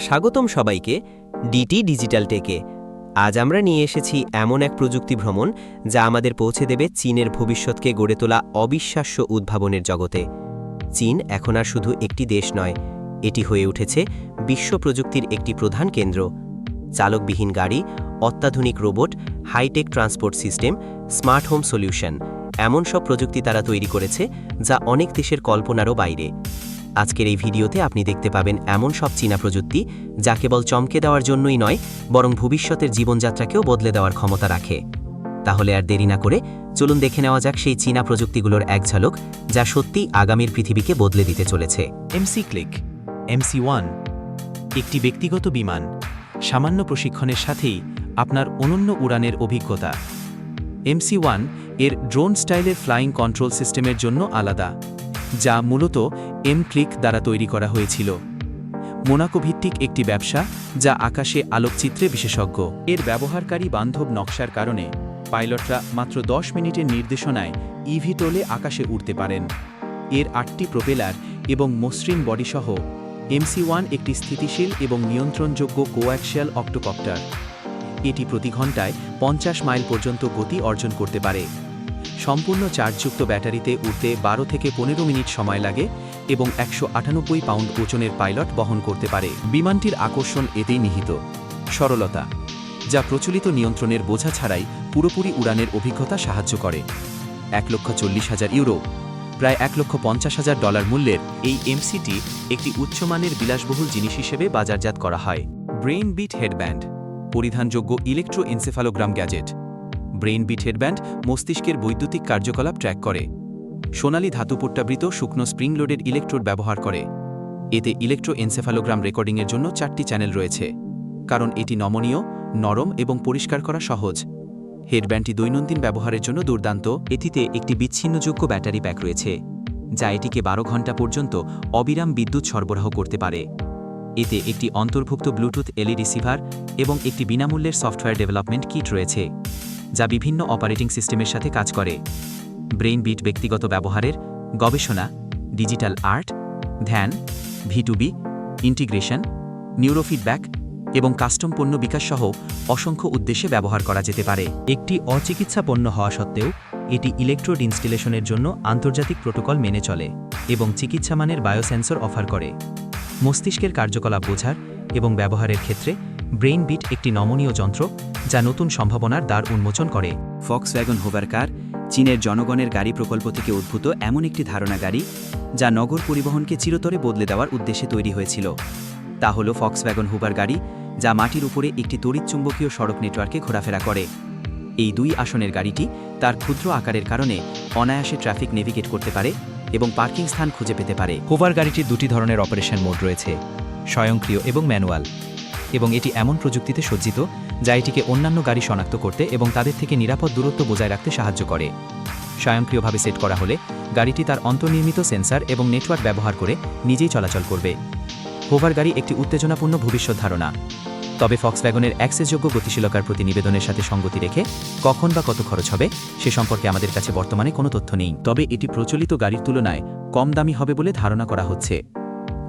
স্বাগতম সবাইকে DT digital টেকে। আজ আমরা নিয়ে এসেছি এমন এক প্রযুক্তি ভ্রমণ যা আমাদের পৌঁছে দেবে চীনের ভবিষ্যৎকে গড়ে তোলা অবিশ্বাস্য উদ্ভাবনের জগতে। চীন এখন আর শুধু একটি দেশ নয়, এটি হয়ে উঠেছে বিশ্ব প্রযুক্তির একটি প্রধান কেন্দ্র। চালকবিহীন গাড়ি, অত্যাধুনিক robot, hitech transport system, smart home solution, এমন সব প্রযুক্তি তারা তৈরি করেছে যা অনেক দেশের কল্পনারও বাইরে। আজকের এই ভিডিওতে আপনি দেখতে পাবেন এমন সব চীনা প্রযুক্তি যা কেবল চমকে দেওয়ার জন্যই নয়, বরং ভবিষ্যতের জীবনযাত্রাকেও বদলে দেওয়ার ক্ষমতা রাখে। তাহলে আর দেরি না করে চলুন দেখে নেওয়া যাক সেই চীনা প্রযুক্তিগুলোর এক ঝলক যা সত্যিই আগামীর পৃথিবীকে বদলে দিতে চলেছে। এমসি ক্লিক এমসি ওয়ান একটি ব্যক্তিগত বিমান, সামান্য প্রশিক্ষণের সাথেই আপনার অনন্য উড়ানের অভিজ্ঞতা। এমসি ওয়ানের ড্রোন স্টাইলের ফ্লাইং কন্ট্রোল সিস্টেমের জন্য আলাদা। যা মূলত এম ক্লিক দ্বারা তৈরি করা হয়েছিল। মোনাকো ভিত্তিক একটি ব্যবসা যা আকাশে আলোকচিত্রে বিশেষজ্ঞ। এর ব্যবহারকারী বান্ধব নকশার কারণে পাইলটরা মাত্র দশ মিনিটের নির্দেশনায় ইভিটোলে আকাশে উড়তে পারেন। এর আটটি প্রোপেলার এবং মসৃণ বডিসহ এমসি ওয়ান একটি স্থিতিশীল এবং নিয়ন্ত্রণযোগ্য কোয়াক্সিয়াল অক্টোকপ্টার। এটি প্রতি ঘন্টায় পঞ্চাশ মাইল পর্যন্ত গতি অর্জন করতে পারে। সম্পূর্ণ চার্জযুক্ত ব্যাটারিতে উঠতে বারো থেকে পনেরো মিনিট সময় লাগে এবং একশো আটানব্বই পাউন্ড ওজনের পাইলট বহন করতে পারে। বিমানটির আকর্ষণ এতেই নিহিত। সরলতা। যা প্রচলিত নিয়ন্ত্রণের বোঝা ছাড়াই পুরোপুরি উড়ানের অভিজ্ঞতা সাহায্য করে। এক লক্ষ চল্লিশ হাজার ইউরো। প্রায় এক লক্ষ পঞ্চাশ হাজার ডলার মূল্যের এই এমসিটি একটি উচ্চমানের বিলাসবহুল জিনিস হিসেবে বাজারজাত করা হয়। Brain beat headband. পরিধানযোগ্য electroencephalogram gadget. Brain beat headband মস্তিষ্কের বৈদ্যুতিক কার্যকলাপ ট্র্যাক করে। সোনালি ধাতুপট্টাবৃত শুকনো স্প্রিং লোডেড ইলেকট্রোড ব্যবহার করে। এতে ইলেকট্রো এনসেফালোগ্রাম রেকর্ডিংয়ের জন্য চারটি চ্যানেল রয়েছে। কারণ এটি নমনীয়, নরম এবং পরিষ্কার করা সহজ। হেডব্যান্ডটি দৈনন্দিন ব্যবহারের জন্য দুর্দান্ত। এটিতে একটি বিচ্ছিন্নযোগ্য ব্যাটারি প্যাক রয়েছে, যা এটিকে বারো ঘণ্টা পর্যন্ত অবিরাম বিদ্যুৎ সরবরাহ করতে পারে। এতে একটি অন্তর্ভুক্ত ব্লুটুথ এলই রিসিভার এবং একটি বিনামূল্যের সফটওয়্যার ডেভেলপমেন্ট কিট রয়েছে। যা বিভিন্ন অপারেটিং সিস্টেমের সাথে কাজ করে। ব্রেইন বিট ব্যক্তিগত ব্যবহারের, গবেষণা, ডিজিটাল আর্ট, ধ্যান ভিটুবি ইন্টিগ্রেশন, নিউরোফিডব্যাক এবং কাস্টম পণ্য বিকাশ সহ অসংখ্য উদ্দেশ্যে ব্যবহার করা যেতে পারে। একটি অচিকিৎসা পণ্য হওয়া সত্ত্বেও, এটি ইলেকট্রোড ইনস্টলেশনের জন্য আন্তর্জাতিক প্রোটোকল মেনে চলে এবং চিকিৎসা মানের বায়োসেন্সর অফার করে। মস্তিষ্কের কার্যকলাপ বোঝার এবং ব্যবহারের ক্ষেত্রে ব্রেইন বিট একটি নমনীয় যন্ত্র যা নতুন সম্ভাবনার দ্বার উন্মোচন করে। ফক্সওয়াগন হোভার কার চীনের জনগণের গাড়ি প্রকল্প থেকে উদ্ভূত এমন একটি ধারণা গাড়ি যা নগর পরিবহনকে চিরতরে বদলে দেওয়ার উদ্দেশ্যে তৈরি হয়েছিল। তা হল ফক্সওয়াগন হুবার গাড়ি যা মাটির উপরে একটি তড়িৎচুম্বকীয় সড়ক নেটওয়ার্কে ঘোরাফেরা করে। এই দুই আসনের গাড়িটি তার ক্ষুদ্র আকারের কারণে অনায়াসে ট্রাফিক নেভিগেট করতে পারে এবং পার্কিং স্থান খুঁজে পেতে পারে। হোভার গাড়িটির দুটি ধরনের অপারেশন মোড রয়েছে স্বয়ংক্রিয় এবং ম্যানুয়াল। এবং এটি এমন প্রযুক্তিতে সজ্জিত, যা এটিকে অন্যান্য গাড়ি শনাক্ত করতে এবং তাদের থেকে নিরাপদ দূরত্ব বজায় রাখতে সাহায্য করে। স্বয়ংক্রিয়ভাবে সেট করা হলে, গাড়িটি তার অন্তর্নির্মিত সেন্সর এবং নেটওয়ার্ক ব্যবহার করে নিজেই চলাচল করবে। হোভার গাড়ি একটি উত্তেজনাপূর্ণ ভবিষ্যৎ ধারণা। তবে ফক্সওয়াগনের অ্যাক্সেসযোগ্য গতিশীলতার প্রতি নিবেদনের সাথে সঙ্গতি রেখে কখন বা কত খরচ হবে, সে সম্পর্কে আমাদের কাছে বর্তমানে কোনো তথ্য নেই। তবে এটি প্রচলিত গাড়ির তুলনায় কম দামি হবে বলে ধারণা করা হচ্ছে।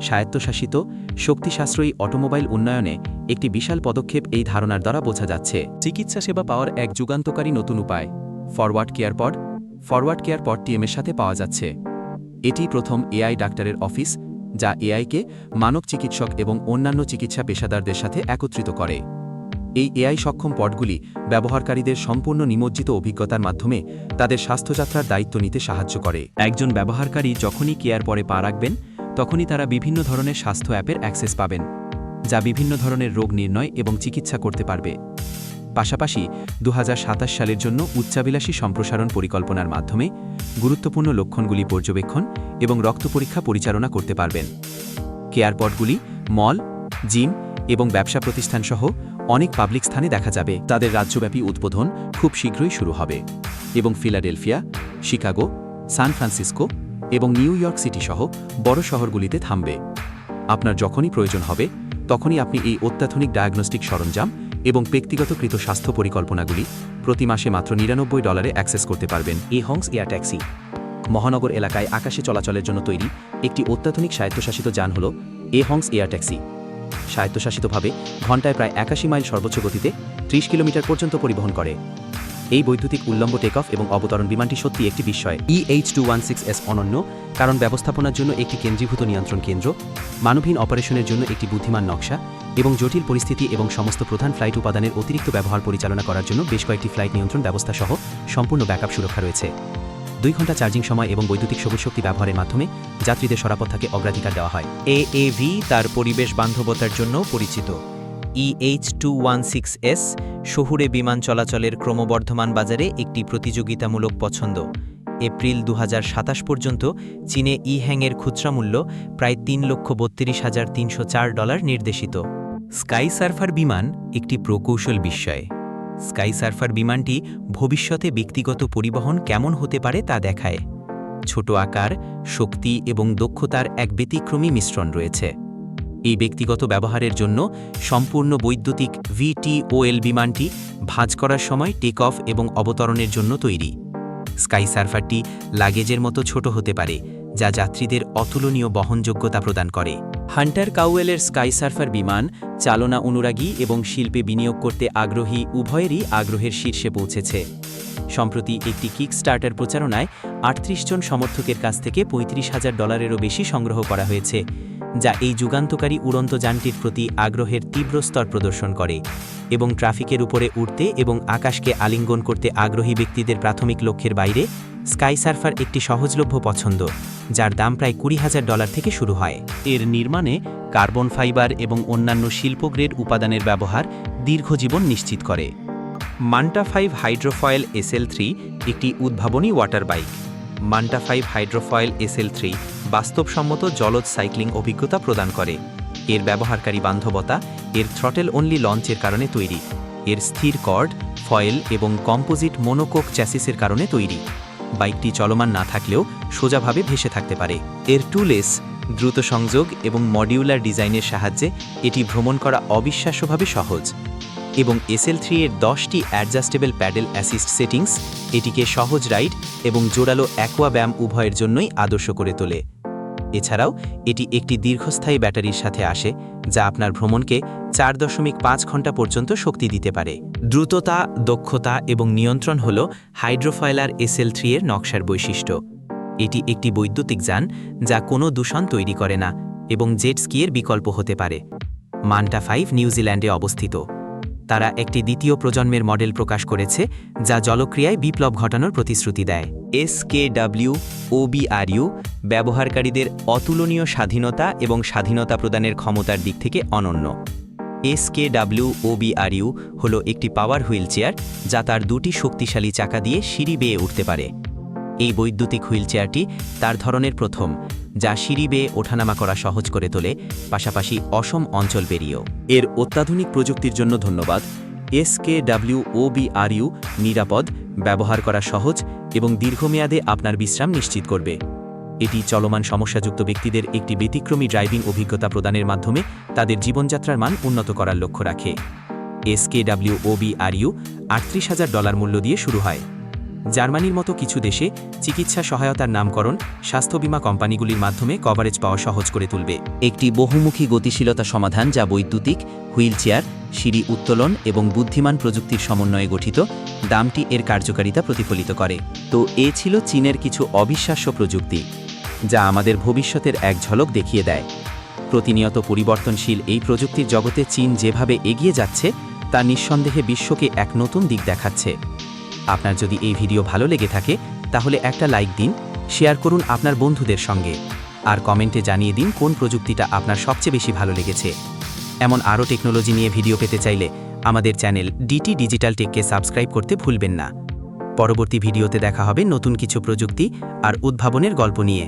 স্বায়ত্তশাসিত শক্তি সাশ্রয়ী অটোমোবাইল উন্নয়নে একটি বিশাল পদক্ষেপ এই ধারণার দ্বারা বোঝা যাচ্ছে। চিকিৎসা সেবা পাওয়ার এক যুগান্তকারী নতুন উপায়। Forward care pod. Forward care pod টিএমের সাথে পাওয়া যাচ্ছে। এটি প্রথম এআই ডাক্তারের অফিস, যা এআইকে মানব চিকিৎসক এবং অন্যান্য চিকিৎসা পেশাদারদের সাথে একত্রিত করে। এই এআই সক্ষম পডগুলি ব্যবহারকারীদের সম্পূর্ণ নিমজ্জিত অভিজ্ঞতার মাধ্যমে তাদের স্বাস্থ্যযাত্রার দায়িত্ব নিতে সাহায্য করে। একজন ব্যবহারকারী যখনই কেয়ার পরে পা রাখবেন তখনই তারা বিভিন্ন ধরনের স্বাস্থ্য অ্যাপের অ্যাক্সেস পাবেন, যা বিভিন্ন ধরনের রোগ নির্ণয় এবং চিকিৎসা করতে পারবে। পাশাপাশি দু হাজার সাতাশ সালের জন্য উচ্চাবিলাসী সম্প্রসারণ পরিকল্পনার মাধ্যমে গুরুত্বপূর্ণ লক্ষণগুলি পর্যবেক্ষণ এবং রক্ত পরীক্ষা পরিচালনা করতে পারবেন। কেয়ারপটগুলি মল, জিম এবং ব্যবসা প্রতিষ্ঠান সহ অনেক পাবলিক স্থানে দেখা যাবে। তাদের রাজ্যব্যাপী উদ্বোধন খুব শীঘ্রই শুরু হবে এবং ফিলাডেলফিয়া, শিকাগো, সান ফ্রান্সিসকো এবং নিউ ইয়র্ক সিটি সহ বড় শহরগুলিতে থামবে। আপনার যখনই প্রয়োজন হবে, তখনই আপনি এই অত্যাধুনিক ডায়াগনস্টিক সরঞ্জাম এবং ব্যক্তিগতকৃত স্বাস্থ্য পরিকল্পনাগুলি প্রতি মাসে মাত্র নিরানব্বই ডলারে অ্যাক্সেস করতে পারবেন এ হংস এয়ার ট্যাক্সি। মহানগর এলাকায় আকাশে চলাচলের জন্য তৈরি একটি অত্যাধুনিক স্বায়ত্তশাসিত যান হল এ হংস এয়ার ট্যাক্সি। স্বায়ত্তশাসিতভাবে ঘন্টায় প্রায় একাশি মাইল সর্বোচ্চ গতিতে ত্রিশ কিলোমিটার পর্যন্ত পরিবহন করে। এই বৈদ্যুতিক উল্লম্ব টেক অফ এবং অবতরণ বিমানটি সত্যি একটি বিস্ময়। EH two one six S অনন্য, কারণ ব্যবস্থাপনার জন্য একটি কেন্দ্রীভূত নিয়ন্ত্রণ কেন্দ্র, মানবহীন অপারেশনের জন্য একটি বুদ্ধিমান নকশা এবং জটিল পরিস্থিতি এবং সমস্ত প্রধান ফ্লাইট উপাদানের অতিরিক্ত ব্যবহার পরিচালনা করার জন্য বেশ কয়েকটি ফ্লাইট নিয়ন্ত্রণ ব্যবস্থা সহ সম্পূর্ণ ব্যাকআপ সুরক্ষা রয়েছে। দুই ঘণ্টা চার্জিং সময় এবং বৈদ্যুতিক সবুজ শক্তি ব্যবহারের মাধ্যমে যাত্রীদের সরাপথ থাকে অগ্রাধিকার দেওয়া হয়। এএভি তার পরিবেশ বান্ধবতার জন্য পরিচিত। EH two one six S শহুরে বিমান চলাচলের ক্রমবর্ধমান বাজারে একটি প্রতিযোগিতামূলক পছন্দ। এপ্রিল দু হাজার সাতাশ পর্যন্ত চীনে ই হ্যাংয়ের খুচরা মূল্য প্রায় তিন লক্ষ বত্রিশ হাজার তিনশো ডলার নির্দেশিত। স্কাই সার্ফার বিমান একটি প্রকৌশল বিস্ময়। স্কাই সার্ফার বিমানটি ভবিষ্যতে ব্যক্তিগত পরিবহন কেমন হতে পারে তা দেখায়। ছোট আকার, শক্তি এবং দক্ষতার এক ব্যতিক্রমী মিশ্রণ রয়েছে। এই ব্যক্তিগত ব্যবহারের জন্য সম্পূর্ণ বৈদ্যুতিক ভিটিওএল বিমানটি ভাঁজ করার সময় টেক অফ এবং অবতরণের জন্য তৈরি। স্কাই সার্ফারটি লাগেজের মতো ছোট হতে পারে, যা যাত্রীদের অতুলনীয় বহনযোগ্যতা প্রদান করে। হান্টার কাউয়েলের স্কাই সার্ফার বিমান চালনা অনুরাগী এবং শিল্পে বিনিয়োগ করতে আগ্রহী উভয়েরই আগ্রহের শীর্ষে পৌঁছেছে। সম্প্রতি একটি কিক স্টার্টার প্রচারণায় আটত্রিশ জন সমর্থকের কাছ থেকে পঁয়ত্রিশ হাজার ডলারেরও বেশি সংগ্রহ করা হয়েছে। যা এই যুগান্তকারী উড়ন্ত যানটির প্রতি আগ্রহের তীব্র স্তর প্রদর্শন করে এবং ট্রাফিকের উপরে উঠতে এবং আকাশকে আলিঙ্গন করতে আগ্রহী ব্যক্তিদের প্রাথমিক লক্ষ্যের বাইরে স্কাই সার্ফার একটি সহজলভ্য পছন্দ, যার দাম প্রায় কুড়ি হাজার ডলার থেকে শুরু হয়। এর নির্মাণে কার্বন ফাইবার এবং অন্যান্য শিল্পগ্রেড উপাদানের ব্যবহার দীর্ঘজীবন নিশ্চিত করে। Manta five hydrofoil SL three একটি উদ্ভাবনী water bike. Manta five hydrofoil SL three বাস্তবসম্মত জলজ সাইক্লিং অভিজ্ঞতা প্রদান করে। এর ব্যবহারকারী বান্ধবতা, এর থ্রটেল অনলি লঞ্চের কারণে তৈরি। এর স্থির কর্ড ফয়েল এবং কম্পোজিট মোনোকোক চ্যাসিসের কারণে তৈরি। বাইকটি চলমান না থাকলেও সোজাভাবে ভেসে থাকতে পারে। এর টুলেস দ্রুত সংযোগ এবং মডিউলার ডিজাইনের সাহায্যে এটি ভ্রমণ করা অবিশ্বাস্যভাবে সহজ। এবং এসএল থ্রি এর দশটি অ্যাডজাস্টেবল প্যাডেল অ্যাসিস্ট সেটিংস এটিকে সহজ রাইড এবং জোরালো অ্যাকোয়া ব্যায়াম উভয়ের জন্যই আদর্শ করে তোলে। এছাড়াও, এটি একটি দীর্ঘস্থায়ী ব্যাটারির সাথে আসে, যা আপনার ভ্রমণকে চার দশমিক পাঁচ ঘণ্টা পর্যন্ত শক্তি দিতে পারে। দ্রুততা, দক্ষতা এবং নিয়ন্ত্রণ হল হাইড্রোফাইলার এসএল থ্রি এর নকশার বৈশিষ্ট্য। এটি একটি বৈদ্যুতিক যান, যা কোনো দূষণ তৈরি করে না এবং জেট স্কিয়ের বিকল্প হতে পারে। মান্টা ফাইভ নিউজিল্যান্ডে অবস্থিত। তারা একটি দ্বিতীয় প্রজন্মের মডেল প্রকাশ করেছে, যা জলক্রিয়ায় বিপ্লব ঘটানোর প্রতিশ্রুতি দেয়। এস কে ডাব্লিউ ওবিআরইউ ব্যবহারকারীদের অতুলনীয় স্বাধীনতা এবং স্বাধীনতা প্রদানের ক্ষমতার দিক থেকে অনন্য। এস কে ডাব্লিউ ওবিআরইউ হল একটি পাওয়ার হুইল চেয়ার যা তার দুটি শক্তিশালী চাকা দিয়ে সিঁড়ি বেয়ে উঠতে পারে। এই বৈদ্যুতিক হুইল চেয়ারটি তার ধরনের প্রথম যা সিঁড়ি বেয়ে ওঠানামা করা সহজ করে তোলে, পাশাপাশি অসম অঞ্চল পেরিয়েও। এর অত্যাধুনিক প্রযুক্তির জন্য ধন্যবাদ। এস কে ডাব্লিউ ওবিআরইউ নিরাপদ, ব্যবহার করা সহজ এবং দীর্ঘমেয়াদে আপনার বিশ্রাম নিশ্চিত করবে। এটি চলমান সমস্যাযুক্ত ব্যক্তিদের একটি ব্যতিক্রমী ড্রাইভিং অভিজ্ঞতা প্রদানের মাধ্যমে তাদের জীবনযাত্রার মান উন্নত করার লক্ষ্য রাখে। এস কে ডাব্লিউ ওবিআরইউ আটত্রিশ হাজার ডলার মূল্য দিয়ে শুরু হয়। জার্মানির মতো কিছু দেশে চিকিৎসা সহায়তার নামকরণ স্বাস্থ্য বীমা কোম্পানিগুলির মাধ্যমে কভারেজ পাওয়া সহজ করে তুলবে। একটি বহুমুখী গতিশীলতা সমাধান যা বৈদ্যুতিক, হুইলচেয়ার, সিঁড়ি উত্তোলন এবং বুদ্ধিমান প্রযুক্তির সমন্বয়ে গঠিত, দামটি এর কার্যকারিতা প্রতিফলিত করে। তো এ ছিল চীনের কিছু অবিশ্বাস্য প্রযুক্তি, যা আমাদের ভবিষ্যতের এক ঝলক দেখিয়ে দেয়। প্রতিনিয়ত পরিবর্তনশীল এই প্রযুক্তির জগতে চীন যেভাবে এগিয়ে যাচ্ছে, তা নিঃসন্দেহে বিশ্বকে এক নতুন দিক দেখাচ্ছে। আপনার যদি এই ভিডিও ভালো লেগে থাকে, তাহলে একটা লাইক দিন, শেয়ার করুন আপনার বন্ধুদের সঙ্গে, আর কমেন্টে জানিয়ে দিন কোন প্রযুক্তিটা আপনার সবচেয়ে বেশি ভালো লেগেছে। এমন আরও টেকনোলজি নিয়ে ভিডিও পেতে চাইলে আমাদের চ্যানেল ডিটি ডিজিটাল টেককে সাবস্ক্রাইব করতে ভুলবেন না। পরবর্তী ভিডিওতে দেখা হবে নতুন কিছু প্রযুক্তি আর উদ্ভাবনের গল্প নিয়ে।